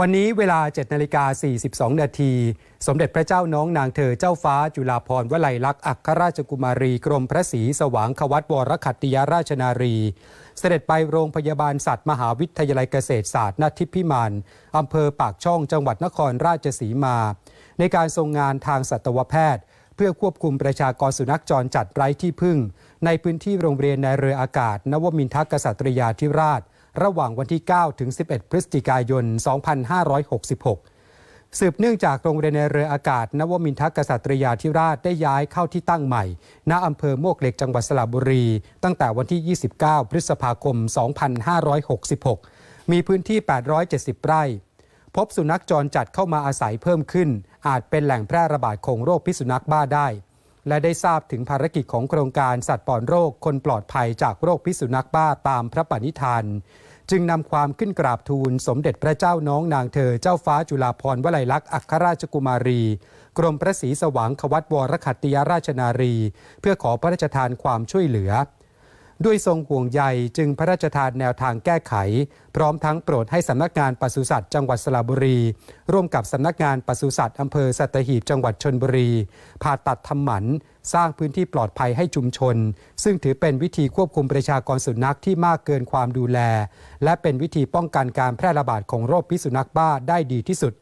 วันนี้เวลา 7นาฬิกา42 นาที สมเด็จพระเจ้าน้องนางเธอเจ้าฟ้าจุฬาภรณ์วลัยลักษณ์อัครราชกุมารี กรมพระศรีสว่างควัตวรขัตติยราชนารี เสด็จไปโรงพยาบาลสัตว์มหาวิทยาลัยเกษตรศาสตร์ณทิพพิมานอำเภอปากช่องจังหวัดนครราชสีมา ในการทรงงานทางสัตวแพทย์ เพื่อควบคุมประชากรสุนัขจรจัดไร้ที่พึ่ง ในพื้นที่โรงเรียนในเรืออากาศ นวมินทกษัตริยาธิราช ระหว่างวันที่ 9 ถึง 11 พฤศจิกายน 2566 สืบเนื่องจากโรงเรียนในเรืออากาศ นวมินทกษัตริยาธิราชได้ย้ายเข้าที่ตั้งใหม่ ณอำเภอมวกเหล็กจังหวัดสระบุรี ตั้งแต่วันที่ 29 พฤษภาคม 2566 มีพื้นที่ 870 ไร่ พบสุนัขจรจัดเข้ามาอาศัยเพิ่มขึ้น อาจเป็นแหล่งแพร่ระบาดของโรคพิษสุนัขบ้าได้ และได้ทราบถึงภารกิจของโครงการสัตว์ปลอดโรค คนปลอดภัยจากโรคพิษสุนัขบ้าตามพระปณิธาน จึงนำความขึ้นกราบทูลสมเด็จพระเจ้าน้องนางเธอเจ้าฟ้าจุฬาภรณ์วลัยลักษณ์อัครราชกุมารี กรมพระศรีสว่างควัตวรขัตติยราชนารี เพื่อขอพระราชทานความช่วยเหลือ ด้วยทรงห่วงใยจึงพระราชทานแนวทางแก้ไข พร้อมทั้งโปรดให้สำนักงานปศุสัตว์จังหวัดสระบุรี ร่วมกับสำนักงานปศุสัตว์อำเภอสัตหีบจังหวัดชนบุรีผ่าตัดทำหมัน สร้างพื้นที่ปลอดภัยให้ชุมชน ซึ่งถือเป็นวิธีควบคุมประชากรสุนัขที่มากเกินความดูแล และเป็นวิธีป้องกันการแพร่ระบาดของโรคพิษสุนัขบ้าได้ดีที่สุด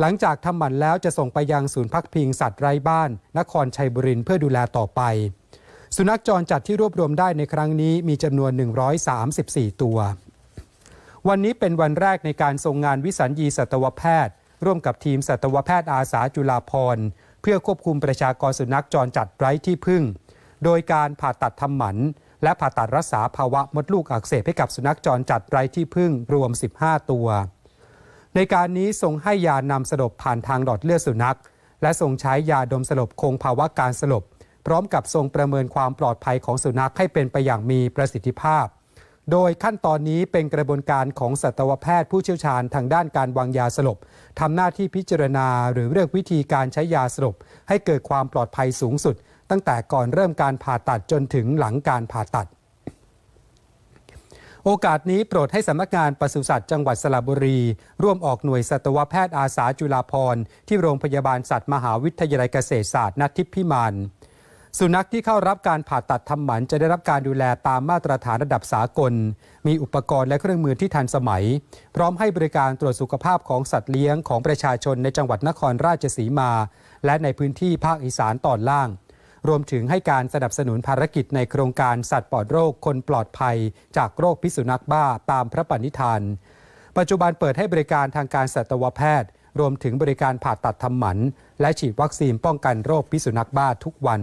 หลังจากทำหมันแล้วจะส่งไปยังศูนย์พักพิงสัตว์ไร้บ้าน นครชัยบุรีเพื่อดูแลต่อไป สุนัขจรจัดที่รวบรวมได้ในครั้งนี้มีจำนวน 134 ตัว วันนี้เป็นวันแรกในการทรงงานวิสัญญีสัตวแพทย์ ร่วมกับทีมสัตวแพทย์อาสาจุฬาภรเพื่อควบคุมประชากรสุนัขจรจัดไร้ที่พึ่ง โดยการผ่าตัดทำหมัน และผ่าตัดรักษาภาวะมดลูกอักเสบให้กับสุนัขจรจัดไร้ที่พึ่งรวม 15 ตัว ในการนี้ทรงให้ยานำสลบผ่านทางหลอดเลือดสุนัข และทรงใช้ยาดมสลบคงภาวะการสลบ พร้อมกับทรงประเมินความปลอดภัยของสุนัขให้เป็นไปอย่างมีประสิทธิภาพ โดยขั้นตอนนี้เป็นกระบวนการของสัตวแพทย์ผู้เชี่ยวชาญทางด้านการวางยาสลบทำหน้าที่พิจารณาหรือเลือกวิธีการใช้ยาสลบให้เกิดความปลอดภัยสูงสุด ตั้งแต่ก่อนเริ่มการผ่าตัดจนถึงหลังการผ่าตัดโอกาสนี้โปรดให้สำนักงานปศุสัตว์จังหวัดสระบุรี ร่วมออกหน่วยสัตวแพทย์อาสาจุฬาภรณ์ที่โรงพยาบาลสัตว์มหาวิทยาลัยเกษตรศาสตร์ณทิพพิมาน สุนัขที่เข้ารับการผ่าตัดทำหมันจะได้รับการดูแลตามมาตรฐานระดับสากล มีอุปกรณ์และเครื่องมือที่ทันสมัย พร้อมให้บริการตรวจสุขภาพของสัตว์เลี้ยงของประชาชนในจังหวัดนครราชสีมา และในพื้นที่ภาคอีสานตอนล่าง รวมถึงให้การสนับสนุนภารกิจในโครงการสัตว์ปลอดโรคคนปลอดภัย จากโรคพิษสุนัขบ้าตามพระปณิธาน ปัจจุบันเปิดให้บริการทางการสัตวแพทย์ รวมถึงบริการผ่าตัดทำหมัน และฉีดวัคซีนป้องกันโรคพิษสุนัขบ้าทุกวัน